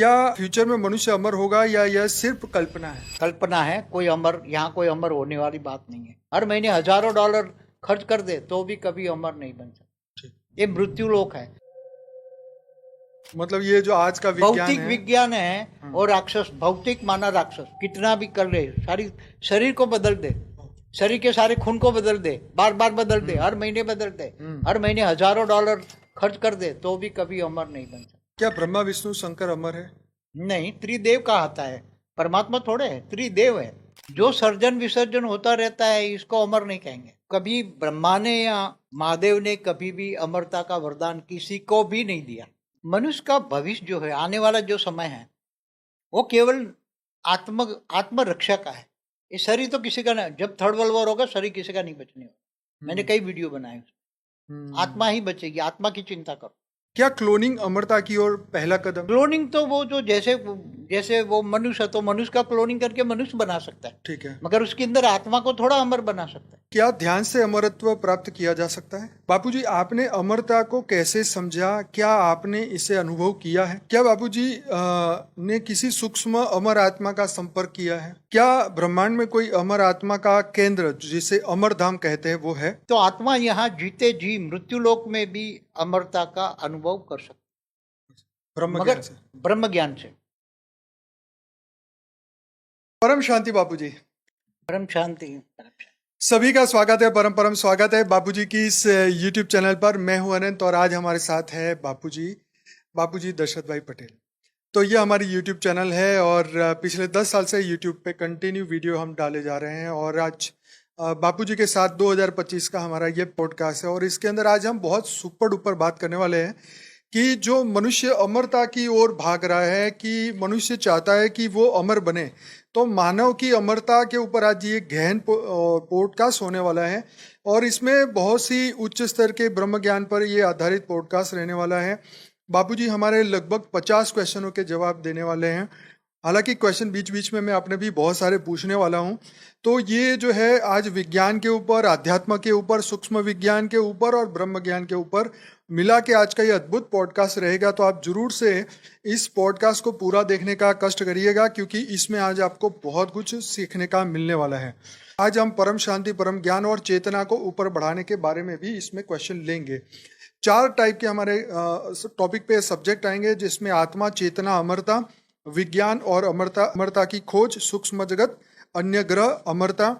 क्या फ्यूचर में मनुष्य अमर होगा या यह सिर्फ़ कल्पना है? कल्पना है कोई अमर यहाँ कोई अमर होने वाली बात नहीं है। हर महीने हज़ारों डॉलर खर्च कर दे तो भी कभी अमर नहीं बन सकता। ये मृत्यु लोक है। मतलब ये जो आज का विज्ञान भौतिक है विज्ञान है और राक्षस भौतिक माना राक्षस कितना भी कर ले सारी शरीर को बदल दे। शरीर के सारे खून को बदल दे बार बार बदल दे हर महीने बदल दे। हम्म। हर महीने हज़ारों डॉलर खर्च कर दे तो भी कभी अमर नहीं बन सकता। क्या ब्रह्मा विष्णु शंकर अमर है? नहीं त्रिदेव का आता है। परमात्मा थोड़े है त्रिदेव है। जो सर्जन विसर्जन होता रहता है इसको अमर नहीं कहेंगे। कभी ब्रह्मा ने या महादेव ने कभी भी अमरता का वरदान किसी को भी नहीं दिया। मनुष्य का भविष्य जो है आने वाला जो समय है वो केवल आत्म आत्मरक्षा का है। ये शरीर तो किसी का नहीं जब थर्ड वर्ल्ड वॉर होगा शरीर किसी का नहीं बचने वाला। मैंने कई वीडियो बनाए हम्म। आत्मा ही बचेगी आत्मा की चिंता करो। क्या क्लोनिंग अमरता की ओर पहला कदम? क्लोनिंग तो वो जो जैसे जैसे वो मनुष्य तो मनुष्य का क्लोनिंग करके मनुष्य बना सकता है। ठीक है। मगर उसके अंदर आत्मा को थोड़ा अमर बना सकता है। क्या ध्यान से अमरत्व प्राप्त किया जा सकता है? बापूजी आपने अमरता को कैसे समझा? क्या आपने इसे अनुभव किया है? क्या बापूजी अ, ने किसी सूक्ष्म अमर आत्मा का संपर्क किया है? क्या ब्रह्मांड में कोई अमर आत्मा का केंद्र जिसे अमर धाम कहते हैं वो है? तो आत्मा यहाँ जीते जी मृत्यु लोक में भी अमरता का अनुभव कर सकती ब्रह्म ज्ञान से। ब्रह्म ज्ञान से। परम शांति बापू जी परम शांति। सभी का स्वागत है परम परम स्वागत है बापूजी की इस यूट्यूब चैनल पर। मैं हूँ अनंत और आज हमारे साथ है बापूजी। बापूजी दशरथ भाई पटेल। तो ये हमारी यूट्यूब चैनल है और पिछले दस साल से यूट्यूब पे कंटिन्यू वीडियो हम डाले जा रहे हैं और आज बापूजी के साथ 2025 का हमारा ये पॉडकास्ट है और इसके अंदर आज हम बहुत सुपर डुपर बात करने वाले हैं कि जो मनुष्य अमरता की ओर भाग रहा है, कि मनुष्य चाहता है कि वो अमर बने तो मानव की अमरता के ऊपर आज ये गहन पॉडकास्ट होने वाला है और इसमें बहुत सी उच्च स्तर के ब्रह्म ज्ञान पर ये आधारित पॉडकास्ट रहने वाला है। बापूजी, हमारे लगभग पचास क्वेश्चनों के जवाब देने वाले हैं। हालाँकि क्वेश्चन बीच बीच में मैं आपने भी बहुत सारे पूछने वाला हूँ। तो ये जो है, आज विज्ञान के ऊपर अध्यात्म के ऊपर, सूक्ष्म विज्ञान के ऊपर और ब्रह्म ज्ञान के ऊपर मिला के आज का ये अद्भुत पॉडकास्ट रहेगा। तो आप ज़रूर से इस पॉडकास्ट को पूरा देखने का कष्ट करिएगा, क्योंकि इसमें आज आपको बहुत कुछ सीखने का मिलने वाला है। आज हम परम शांति, परम ज्ञान और चेतना को ऊपर बढ़ाने के बारे में भी इसमें क्वेश्चन लेंगे। चार टाइप के हमारे टॉपिक पे सब्जेक्ट आएँगे, जिसमें आत्मा, चेतना, अमरता, विज्ञान और अमरता अमरता की खोज, सूक्ष्म जगत, अन्य ग्रह, अमरता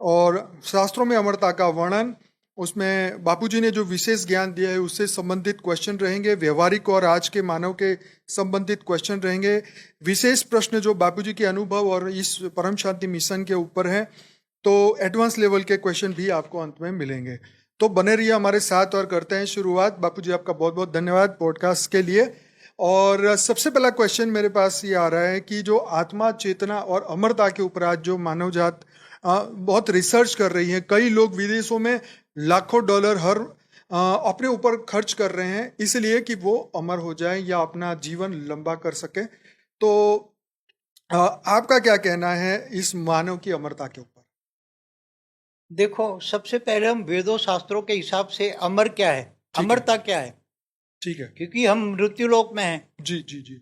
और शास्त्रों में अमरता का वर्णन। उसमें बापूजी ने जो विशेष ज्ञान दिया है, उससे संबंधित क्वेश्चन रहेंगे। व्यवहारिक और आज के मानव के संबंधित क्वेश्चन रहेंगे। विशेष प्रश्न जो बापूजी के अनुभव और इस परम शांति मिशन के ऊपर है तो एडवांस लेवल के क्वेश्चन भी आपको अंत में मिलेंगे। तो बने रहिए हमारे साथ और करते हैं शुरुआत। बापू जी आपका बहुत बहुत धन्यवाद पॉडकास्ट के लिए। और सबसे पहला क्वेश्चन मेरे पास ये आ रहा है कि जो आत्मा, चेतना और अमरता के ऊपर आज जो मानव जात बहुत रिसर्च कर रही है, कई लोग विदेशों में लाखों डॉलर हर अपने ऊपर खर्च कर रहे हैं, इसलिए कि वो अमर हो जाए या अपना जीवन लंबा कर सके। तो आपका क्या कहना है इस मानव की अमरता के ऊपर? देखो सबसे पहले हम वेदों शास्त्रों के हिसाब से अमर क्या है। अमरता क्या है? ठीक है। क्योंकि हम मृत्यु लोक में हैं। जी जी जी।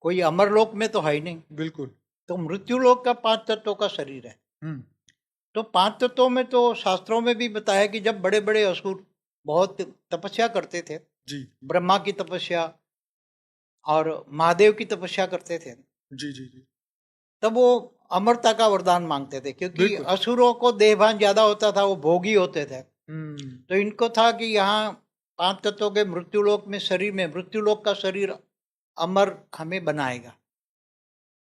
कोई अमर लोक में तो है ही नहीं। बिल्कुल। तो मृत्यु लोक का पाँच तत्वों का शरीर है। हम्म। तो पाँच तत्वों में तो शास्त्रों में भी बताया कि जब बड़े बड़े असुर बहुत तपस्या करते थे जी। ब्रह्मा की तपस्या और महादेव की तपस्या करते थे जी जी जी। तब वो अमरता का वरदान मांगते थे क्योंकि असुरों को देहभान ज़्यादा होता था वो भोगी होते थे। हम्म। तो इनको था कि यहाँ पाँच तत्वों के मृत्युलोक में शरीर में मृत्युलोक का शरीर अमर हमें बनाएगा।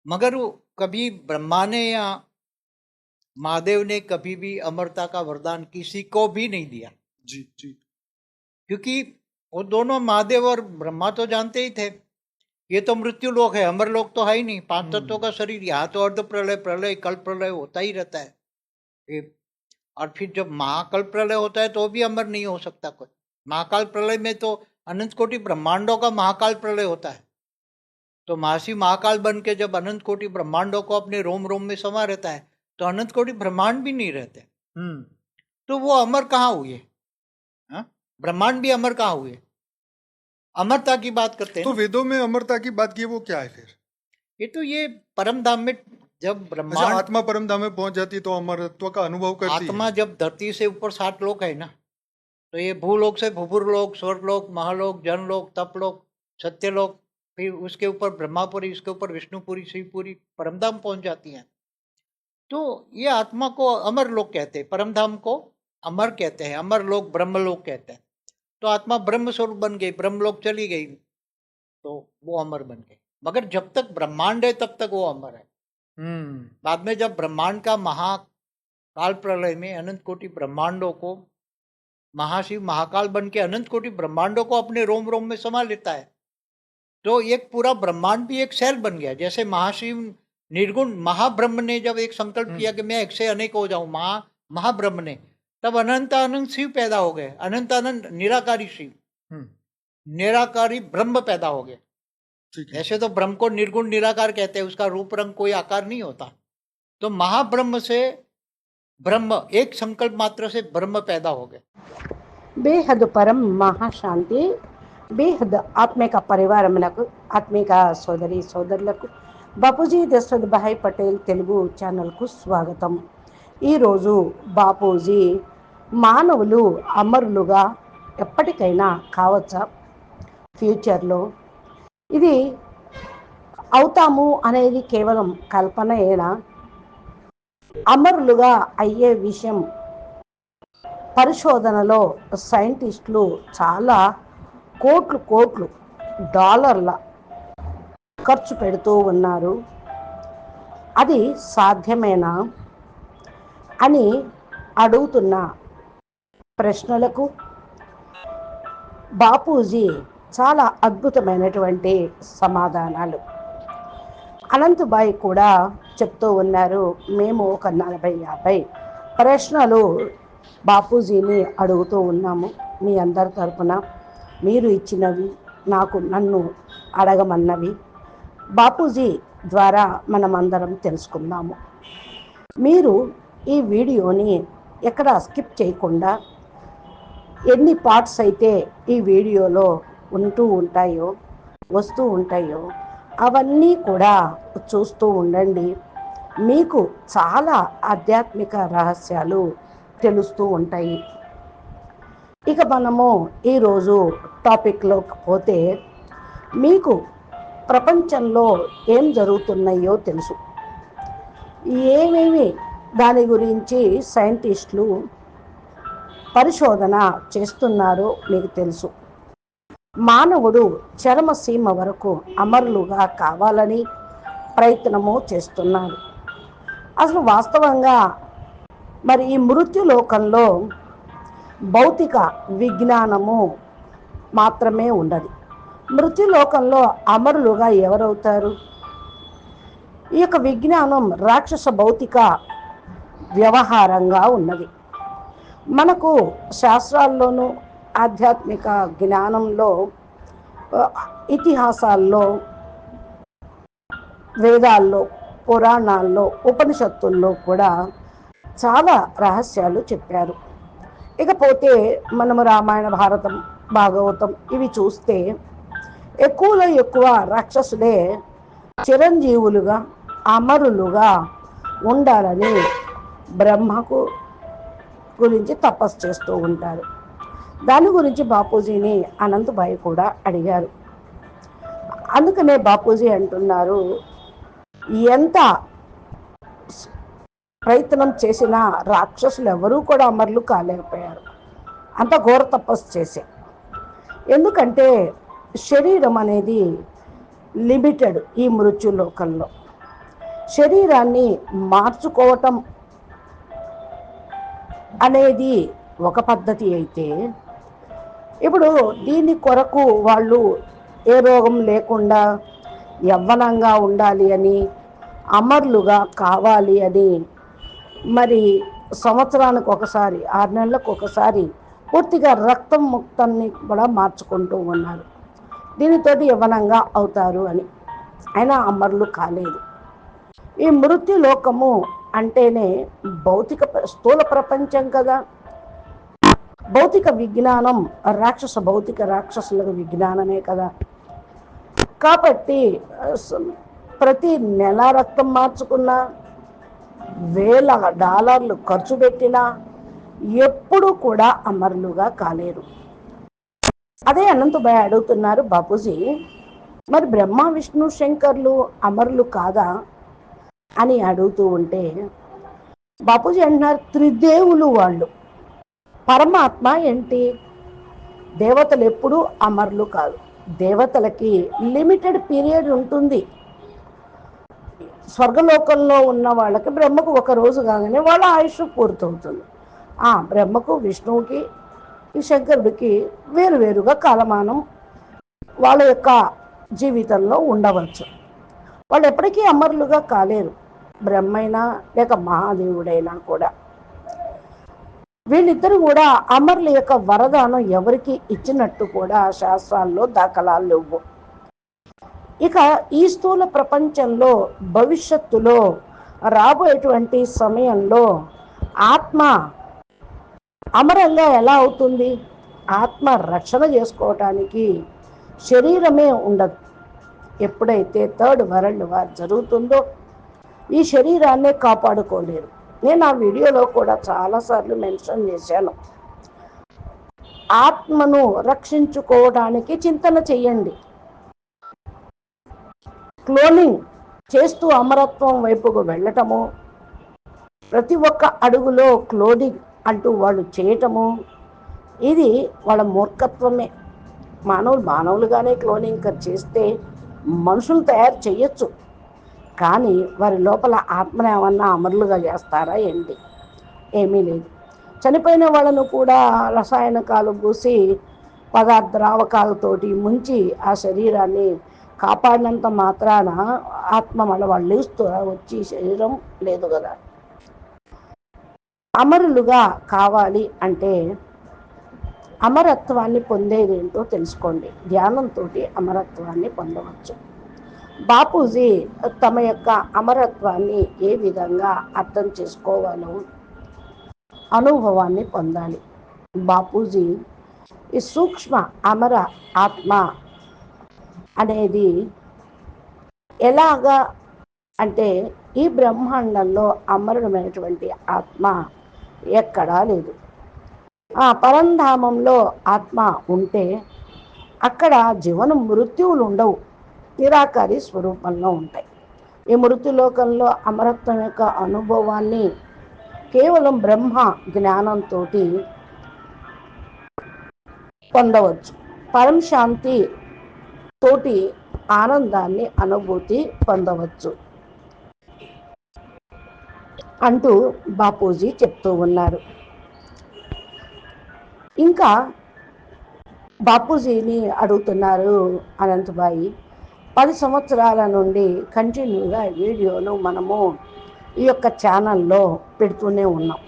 मगर वो कभी ब्रह्मा ने या महादेव ने कभी भी अमरता का वरदान किसी को भी नहीं दिया। जी जी। क्योंकि वो दोनों महादेव और ब्रह्मा तो जानते ही थे। ये तो मृत्यु लोक है अमर लोक तो है ही नहीं। पाँच हम्म। तत्वों का शरीर यहाँ तो अर्ध प्रलय प्रलय कल्प प्रलय होता ही रहता है। ये और फिर जब महाकल्प प्रलय होता है तो भी अमर नहीं हो सकता कोई। महाकाल प्रलय में तो अनंत कोटि ब्रह्मांडों का महाकाल प्रलय होता है। तो महासी महाकाल बन के जब अनंत कोटि ब्रह्मांडों को अपने रोम रोम में समा रहता है तो अनंत कोटि ब्रह्मांड भी नहीं रहते। हम्म। तो वो अमर कहाँ हुए? हाँ? ब्रह्मांड भी अमर कहाँ हुए? अमरता की बात करते हैं तो वेदों में अमरता की बात की वो क्या है फिर? ये तो ये परम धाम में जब अच्छा आत्मा परम धाम में पहुँच जाती है तो अमरत्व का अनुभव करती आत्मा है जब धरती से ऊपर सात लोक है ना तो ये भूलोक से भूभुर भूपुरलोक स्वर्गलोक महालोक जनलोक तपलोक सत्यलोक फिर उसके ऊपर ब्रह्मापुरी उसके ऊपर विष्णुपुरी शिवपुरी परमधाम पहुँच जाती हैं। तो ये आत्मा को अमर लोक कहते हैं परमधाम को अमर कहते हैं अमर लोक ब्रह्मलोक कहते हैं। तो आत्मा ब्रह्म स्वरूप बन गई ब्रह्मलोक चली गई। तो वो अमर बन गई। मगर जब तक ब्रह्मांड है तब तक वो अमर है। हम्म। बाद में जब ब्रह्मांड का महाकाल प्रलय में अनंत कोटि ब्रह्मांडों को महाशिव महाकाल बन के अनंत कोटि ब्रह्मांडों को अपने रोम रोम में समा लेता है तो एक पूरा ब्रह्मांड भी एक सेल बन गया। जैसे महाशिव निर्गुण महाब्रह्म ने जब एक संकल्प हम्म। किया कि मैं एक से अनेक हो जाऊँ महा महाब्रह्म ने तब अनंत अनंत शिव पैदा हो गए अनंत अनंत निराकारी शिव हम्म निराकारी ब्रह्म पैदा हो गए ठीक है ऐसे तो ब्रह्म को निर्गुण निराकार कहते हैं उसका रूप रंग कोई आकार नहीं होता तो महाब्रह्म से ब्रह्म एक संकल्प मात्र से ब्रह्म पैदा हो गए బేహద్ పరం మహాశాంతి బేహద్ ఆత్మిక పరివారములకు ఆత్మిక సోదరి సోదరులకు బాపూజీ దశరథ్ భాయ్ పటేల్ తెలుగు ఛానల్కు స్వాగతం ఈరోజు బాపూజీ మానవులు అమరులుగా ఎప్పటికైనా కావచ్చా? ఫ్యూచర్లో. ఇది అవుతాము అనేది కేవలం కల్పనయేనా అమరులుగా అయ్యే విషయం పరిశోధనలో సైంటిస్టులు చాలా కోట్లు కోట్లు డాలర్ల ఖర్చు పెడుతూ ఉన్నారు. అది సాధ్యమేనా? అని అడుగుతున్న ప్రశ్నలకు బాపూజీ చాలా అద్భుతమైనటువంటి సమాధానాలు. అనంతబాయి కూడా చెప్తూ ఉన్నారు మేము ఒక నలభై యాభై ప్రశ్నలు బాపూజీని అడుగుతూ ఉన్నాము. మీ అందరి తరపున మీరు ఇచ్చినవి నాకు నన్ను అడగమన్నవి. బాపూజీ ద్వారా మనమందరం తెలుసుకుందాము. మీరు ఈ వీడియోని ఎక్కడ స్కిప్ చేయకుండా ఎన్ని పార్ట్స్ అయితే ఈ వీడియోలో ఉంటూ ఉంటాయో వస్తూ ఉంటాయో అవన్నీ కూడా చూస్తూ ఉండండి. మీకు చాలా ఆధ్యాత్మిక రహస్యాలు తెలుస్తూ ఉంటాయి. ఇక మనము ఈరోజు టాపిక్లోకి పోతే మీకు ప్రపంచంలో ఏం జరుగుతున్నాయో తెలుసు. ఏమేమి దాని గురించి సైంటిస్టులు పరిశోధన చేస్తున్నారో మీకు తెలుసు. మానవుడు చరమ సీమ వరకు అమరులుగా కావాలని ప్రయత్నము చేస్తున్నారు అసలు వాస్తవంగా మరి ఈ మృత్యులోకంలో భౌతిక విజ్ఞానము మాత్రమే ఉండదు. మృత్యులోకంలో అమరులుగా ఎవరవుతారు? ఈ యొక్క విజ్ఞానం రాక్షస భౌతిక వ్యవహారంగా ఉన్నది. మనకు శాస్త్రాల్లోనూ ఆధ్యాత్మిక జ్ఞానంలో ఇతిహాసాల్లో వేదాల్లో పురాణాల్లో ఉపనిషత్తుల్లో కూడా చాలా రహస్యాలు చెప్పారు. ఇకపోతే మనము రామాయణ భారతం భాగవతం ఇవి చూస్తే ఎక్కువలో ఎక్కువ రాక్షసులే చిరంజీవులుగా అమరులుగా ఉండాలని బ్రహ్మకు గురించి తపస్సు చేస్తూ ఉంటారు. దాని గురించి బాపూజీని అనంతబాయి కూడా అడిగారు. అందుకనే బాపూజీ అంటున్నారు ఎంత ప్రయత్నం చేసినా రాక్షసులు ఎవరూ కూడా అమరులు కాలేకపోయారు. అంత ఘోర తపస్సు చేసే. ఎందుకంటే శరీరం అనేది లిమిటెడ్ ఈ మృత్యులోకంలో. శరీరాన్ని మార్చుకోవటం అనేది ఒక పద్ధతి అయితే ఇప్పుడు దీని కొరకు వాళ్ళు ఏ రోగం లేకుండా యవ్వనంగా ఉండాలి అని అమరులుగా కావాలి అని మరి సంవత్సరానికి ఒకసారి ఆరు నెలలకు ఒకసారి పూర్తిగా రక్తం ముక్తాన్ని కూడా మార్చుకుంటూ ఉన్నారు. దీనితోటి యవ్వనంగా అవుతారు అని. అయినా అమరులు కాలేదు. ఈ మృత్యులోకము అంటేనే భౌతిక స్థూల ప్రపంచం కదా. భౌతిక విజ్ఞానం రాక్షస భౌతిక రాక్షసులకు విజ్ఞానమే కదా. కాబట్టి ప్రతి నెల రక్తం మార్చుకున్నా వేల డాలర్లు ఖర్చు పెట్టినా ఎప్పుడు కూడా అమరులుగా కాలేరు. అదే అనంతభాయ్ అడుగుతున్నారు బాపూజీ మరి బ్రహ్మ విష్ణు శంకర్లు అమరులు కాదా? అని అడుగుతూ ఉంటే బాపూజీ అంటున్నారు త్రిదేవులు వాళ్ళు. పరమాత్మ ఏంటి? దేవతలు ఎప్పుడూ అమరులు కాదు. దేవతలకి లిమిటెడ్ పీరియడ్ ఉంటుంది. స్వర్గలోకంలో ఉన్న వాళ్ళకి బ్రహ్మకు ఒక రోజు కాగానే వాళ్ళ ఆయుష్ పూర్తవుతుంది. ఆ బ్రహ్మకు విష్ణువుకి ఈ శంకరుడికి వేరువేరుగా కాలమానం వాళ్ళ యొక్క జీవితంలో ఉండవచ్చు. వాళ్ళు ఎప్పటికీ అమరులుగా కాలేరు. బ్రహ్మైనా లేక మహాదేవుడైనా కూడా. వీళ్ళిద్దరు కూడా అమరుల యొక్క వరదానం ఎవరికి ఇచ్చినట్టు కూడా శాస్త్రాల్లో దాఖలాలు లేవు. ఇక ఈ స్థూల ప్రపంచంలో భవిష్యత్తులో రాబోయేటువంటి సమయంలో ఆత్మ అమరంగా ఎలా అవుతుంది? ఆత్మ రక్షణ చేసుకోవటానికి శరీరమే ఉండదు. ఎప్పుడైతే థర్డ్ వరల్డ్ వార్ జరుగుతుందో ఈ శరీరాన్నే కాపాడుకోలేరు. నేను ఆ వీడియోలో కూడా చాలాసార్లు మెన్షన్ చేశాను. ఆత్మను రక్షించుకోవడానికి చింతన చెయ్యండి క్లోనింగ్ చేస్తూ అమరత్వం వైపుకు వెళ్ళటము ప్రతి ఒక్క అడుగులో క్లోనింగ్ అంటూ వాళ్ళు చేయటము ఇది వాళ్ళ మూర్ఖత్వమే. మానవులు మానవులుగానే క్లోనింగ్ చేస్తే మనుషులు తయారు చేయొచ్చు. కానీ వారి లోపల ఆత్మను ఏమన్నా అమరులుగా చేస్తారా ఏంటి? ఏమీ లేదు. చనిపోయిన వాళ్ళను కూడా రసాయనకాలు పూసి పదార్థరావకాలతోటి ముంచి ఆ శరీరాన్ని కాపాడినంత మాత్రాన ఆత్మ మళ్ళీ వాళ్ళు లేస్తూ వచ్చి శరీరం లేదు కదా. అమరులుగా కావాలి అంటే అమరత్వాన్ని పొందేదేంటో తెలుసుకోండి. ధ్యానంతో అమరత్వాన్ని పొందవచ్చు. బాపూజీ తమ యొక్క అమరత్వాన్ని ఏ విధంగా అర్థం చేసుకోవాలో అనుభవాన్ని పొందాలి. బాపూజీ ఈ సూక్ష్మ అమర ఆత్మ అనేది ఎలాగా అంటే ఈ బ్రహ్మాండంలో అమరుడమైనటువంటి ఆత్మ ఎక్కడా లేదు. ఆ పరంధామంలో ఆత్మ ఉంటే అక్కడ జీవన మృత్యువులు ఉండవు. నిరాకారి స్వరూపంలో ఉంటాయి. ఈ మృత్యులోకంలో అమరత్వం యొక్క అనుభవాన్ని కేవలం బ్రహ్మ జ్ఞానంతో పొందవచ్చు. పరం శాంతి తోటి ఆనందాన్ని అనుభూతి పొందవచ్చు. అంటూ బాపూజీ చెప్తూ ఉన్నారు. ఇంకా బాపూజీని అడుగుతున్నారు అనంతబాయి. పది సంవత్సరాల నుండి కంటిన్యూగా వీడియోలు వీడియోను మనము ఈ యొక్క ఛానల్లో పెడుతూనే ఉన్నాం.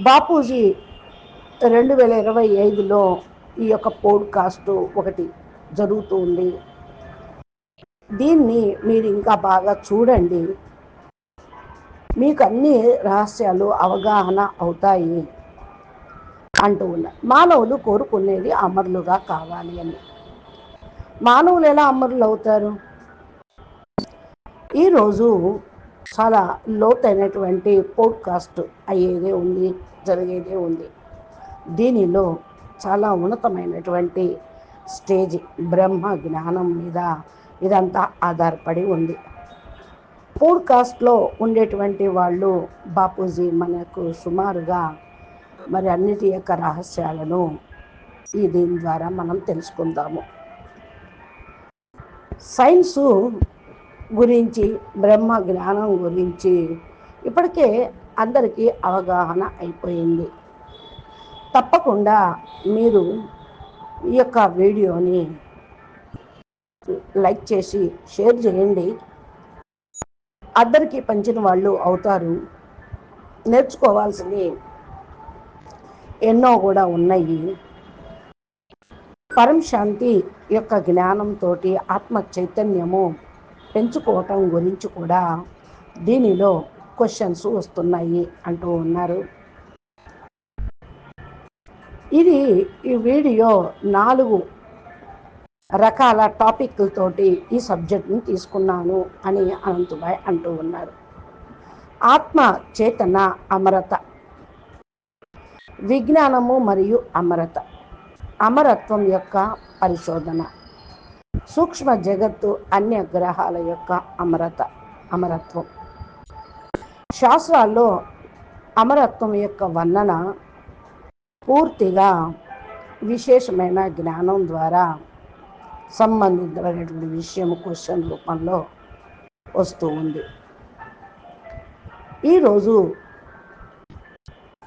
బాపూజీ రెండు వేల ఇరవై ఐదులో ఈ యొక్క పోడ్కాస్ట్ ఒకటి జరుగుతూ ఉంది. దీన్ని మీరు ఇంకా బాగా చూడండి. మీకు అన్ని రహస్యాలు అవగాహన అవుతాయి. అంటూ ఉన్నారు. మానవులు కోరుకునేది అమరులుగా కావాలి అని. మానవులు ఎలా అమరులు అవుతారు? ఈరోజు చాలా లోతైనటువంటి పోడ్కాస్ట్ అయ్యేదే ఉంది జరిగేదే ఉంది. దీనిలో చాలా ఉన్నతమైనటువంటి స్టేజ్ బ్రహ్మ జ్ఞానం మీద ఇదంతా ఆధారపడి ఉంది. పోడ్కాస్ట్లో ఉండేటువంటి వాళ్ళు బాపూజీ మనకు సుమారుగా మరి అన్నిటి యొక్క రహస్యాలను ఈ దీని ద్వారా మనం తెలుసుకుందాము. సైన్సు గురించి బ్రహ్మ జ్ఞానం గురించి ఇప్పటికే అందరికీ అవగాహన అయిపోయింది. తప్పకుండా మీరు ఈ యొక్క వీడియోని లైక్ చేసి షేర్ చేయండి. అందరికీ పంచిన వాళ్ళు అవుతారు. నేర్చుకోవాల్సింది ఎన్నో కూడా ఉన్నాయి. పరంశాంతి యొక్క జ్ఞానంతో ఆత్మ చైతన్యము పెంచుకోవటం గురించి కూడా దీనిలో క్వశ్చన్స్ వస్తున్నాయి అంటూ ఉన్నారు. ఇది ఈ వీడియో నాలుగు రకాల టాపిక్లతోటి ఈ సబ్జెక్ట్ని తీసుకున్నాను అని అనంతబాయ్ అంటూ ఉన్నారు. ఆత్మ చేతన అమరత విజ్ఞానము మరియు అమరత. అమరత్వం యొక్క పరిశోధన. సూక్ష్మ జగత్తు అన్య గ్రహాల యొక్క అమరత అమరత్వం. శాస్త్రాల్లో అమరత్వం యొక్క వర్ణన పూర్తిగా విశేషమైన జ్ఞానం ద్వారా సంబంధించినటువంటి విషయం క్వశ్చన్ రూపంలో వస్తూ ఉంది. ఈరోజు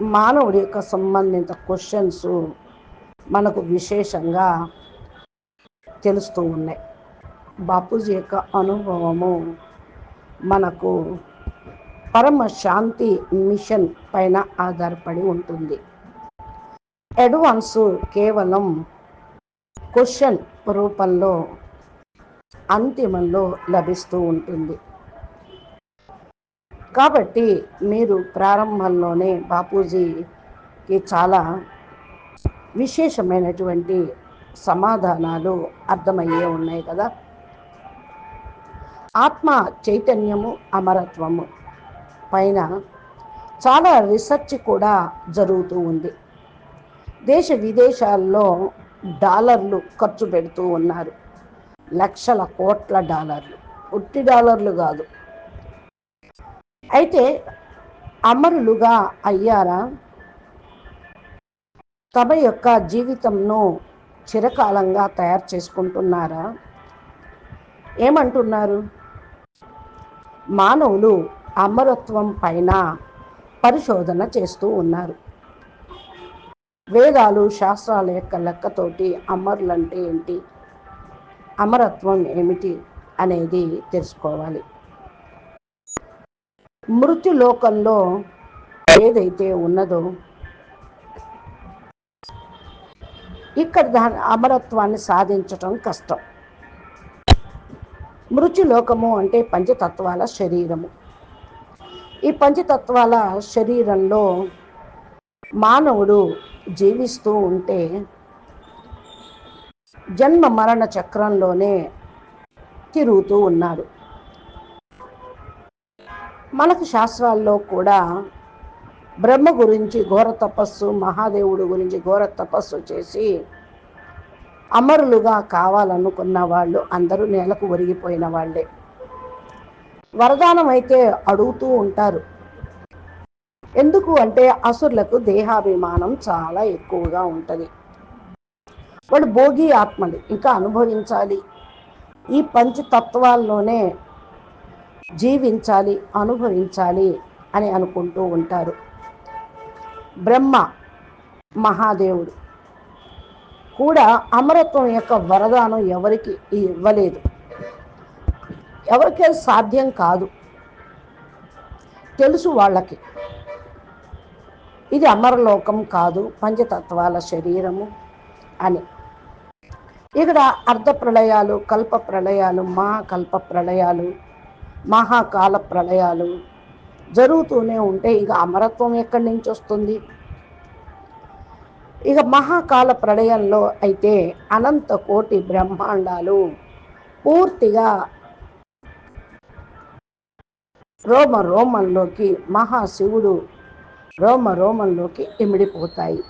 మానవుడి యొక్క సంబంధిత క్వశ్చన్స్ మనకు విశేషంగా తెలుస్తూ ఉన్నాయి. బాపూజీ యొక్క అనుభవము మనకు పరమ శాంతి మిషన్ పైన ఆధారపడి ఉంటుంది. అడ్వాన్స్ కేవలం క్వశ్చన్ రూపంలో అంతిమంలో లభిస్తూ ఉంటుంది. కాబట్టి మీరు ప్రారంభంలోనే బాపూజీకి చాలా విశేషమైనటువంటి సమాధానాలు అర్థమయ్యే ఉన్నాయి కదా. ఆత్మ చైతన్యము అమరత్వము పైన చాలా రీసెర్చ్ కూడా జరుగుతూ ఉంది. దేశ విదేశాల్లో డాలర్లు ఖర్చు పెడుతూ ఉన్నారు. లక్షల కోట్ల డాలర్లు. ఉట్టి డాలర్లు కాదు. అయితే అమరులుగా అయ్యారా? తమ యొక్క జీవితంను చిరకాలంగా తయారు చేసుకుంటున్నారా? ఏమంటున్నారు? మానవులు అమరత్వం పైన పరిశోధన చేస్తూ ఉన్నారు. వేదాలు శాస్త్రాల యొక్క లెక్కతోటి అమరులంటే ఏంటి? అమరత్వం ఏమిటి అనేది తెలుసుకోవాలి. మృత్యు లోకంలో ఏదైతే ఉన్నదో ఇక్కడ దాని అమరత్వాన్ని సాధించటం కష్టం. మృత్యులోకము అంటే పంచతత్వాల శరీరము. ఈ పంచతత్వాల శరీరంలో మానవుడు జీవిస్తూ ఉంటే జన్మ మరణ చక్రంలోనే తిరుగుతూ ఉన్నాడు. మనకు శాస్త్రాల్లో కూడా బ్రహ్మ గురించి ఘోర తపస్సు మహాదేవుడు గురించి ఘోర తపస్సు చేసి అమరులుగా కావాలనుకున్న వాళ్ళు అందరూ నేలకు ఒరిగిపోయిన వాళ్ళే. వరదానం అయితే అడుగుతూ ఉంటారు. ఎందుకు అంటే అసురులకు దేహాభిమానం చాలా ఎక్కువగా ఉంటుంది. వాళ్ళు భోగి ఆత్మలు ఇంకా అనుభవించాలి. ఈ పంచతత్వాల్లోనే జీవించాలి అనుభవించాలి అని అనుకుంటూ ఉంటారు. బ్రహ్మ మహాదేవుడు కూడా అమరత్వం యొక్క వరదానం ఎవరికి ఇవ్వలేదు. ఎవరికైనా సాధ్యం కాదు. తెలుసు వాళ్ళకి. ఇది అమరలోకం కాదు పంచతత్వాల శరీరము అని. ఇక్కడ అర్ధ ప్రళయాలు కల్ప ప్రళయాలు మహాకల్ప ప్రళయాలు మహాకాల ప్రళయాలు జరుగుతూనే ఉంటే ఇక అమరత్వం ఎక్కడి నుంచి వస్తుంది? ఇక మహాకాల ప్రళయంలో అయితే అనంత కోటి బ్రహ్మాండాలు పూర్తిగా రోమ రోమంలోకి మహాశివుడు రోమ రోమంలోకి ఇమిడిపోతాయి.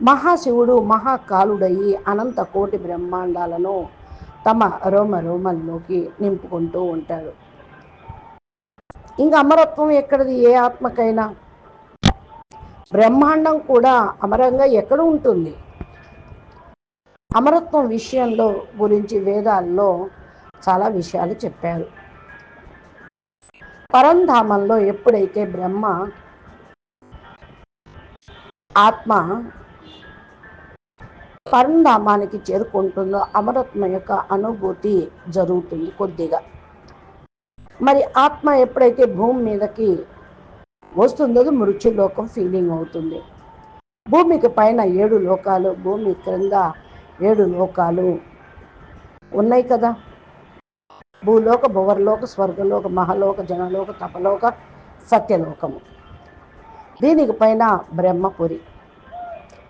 మహాశివుడు మహాకాలుడయి అనంత కోటి బ్రహ్మాండాలను తమ రోమ రోమల్లోకి నింపుకుంటూ ఉంటారు. ఇంకా అమరత్వం ఎక్కడిది? ఏ ఆత్మకైనా. బ్రహ్మాండం కూడా అమరంగా ఎక్కడ ఉంటుంది? అమరత్వం విషయంలో గురించి వేదాల్లో చాలా విషయాలు చెప్పారు. పరంధామంలో ఎప్పుడైతే బ్రహ్మ ఆత్మ పరంధామానికి చేరుకుంటుందో అమరత్వం యొక్క అనుభూతి జరుగుతుంది కొద్దిగా. మరి ఆత్మ ఎప్పుడైతే భూమి మీదకి వస్తుందో అది మృత్యులోకం ఫీలింగ్ అవుతుంది. భూమికి పైన ఏడు లోకాలు భూమి క్రింద ఏడు లోకాలు ఉన్నాయి కదా. భూలోక భువర్లోక స్వర్గలోక మహలోక జనలోక తపలోక సత్యలోకము. దీనికి పైన బ్రహ్మపురి.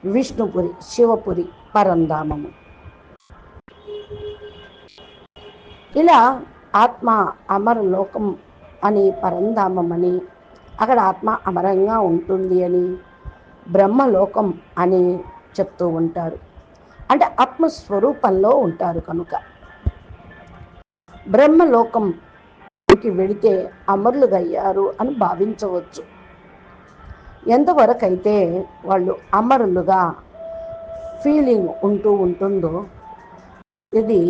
విష్ణుపురి శివపురి పరంధామము. ఇలా ఆత్మ అమర లోకం అని పరంధామం అని అక్కడ ఆత్మ అమరంగా ఉంటుంది అని బ్రహ్మలోకం అని చెప్తూ ఉంటారు. అంటే ఆత్మస్వరూపంలో ఉంటారు కనుక. బ్రహ్మలోకంకి వెళితే అమరులుగయ్యారు అని భావించవచ్చు. ఎంతవరకైతే వాళ్ళు అమరులుగా ఫీలింగ్ ఉంటూ ఉంటుందో ఇది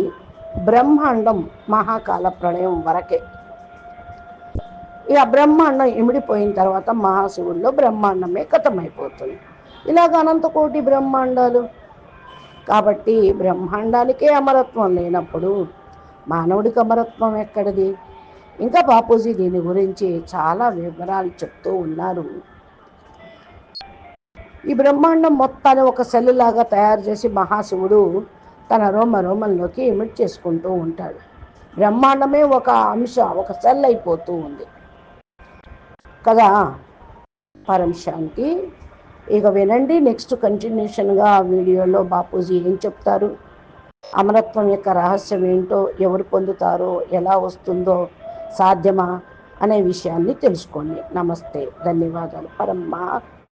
బ్రహ్మాండం మహాకాల ప్రళయం వరకే. ఇక బ్రహ్మాండం ఇమిడిపోయిన తర్వాత మహాశివుల్లో బ్రహ్మాండమే కథమైపోతుంది. ఇలాగ అనంత కోటి బ్రహ్మాండాలు. కాబట్టి బ్రహ్మాండానికే అమరత్వం లేనప్పుడు మానవుడికి అమరత్వం ఎక్కడిది? ఇంకా బాపూజీ దీని గురించి చాలా వివరాలు చెప్తూ ఉన్నారు. ఈ బ్రహ్మాండం మొత్తాన్ని ఒక సెల్లులాగా లాగా తయారు చేసి మహాశివుడు తన రోమ రోమంలోకి ఎమిట్ చేసుకుంటూ ఉంటాడు. బ్రహ్మాండమే ఒక అంశ ఒక సెల్ అయిపోతూ ఉంది. కదా? పరంశాంతి ఇక వినండి నెక్స్ట్ కంటిన్యూషన్గా వీడియోలో బాపూజీ ఏం చెప్తారు? అమరత్వం యొక్క రహస్యం ఏంటో ఎవరు పొందుతారో ఎలా వస్తుందో సాధ్యమా అనే విషయాన్ని తెలుసుకోండి. నమస్తే ధన్యవాదాలు. పరమ్మా.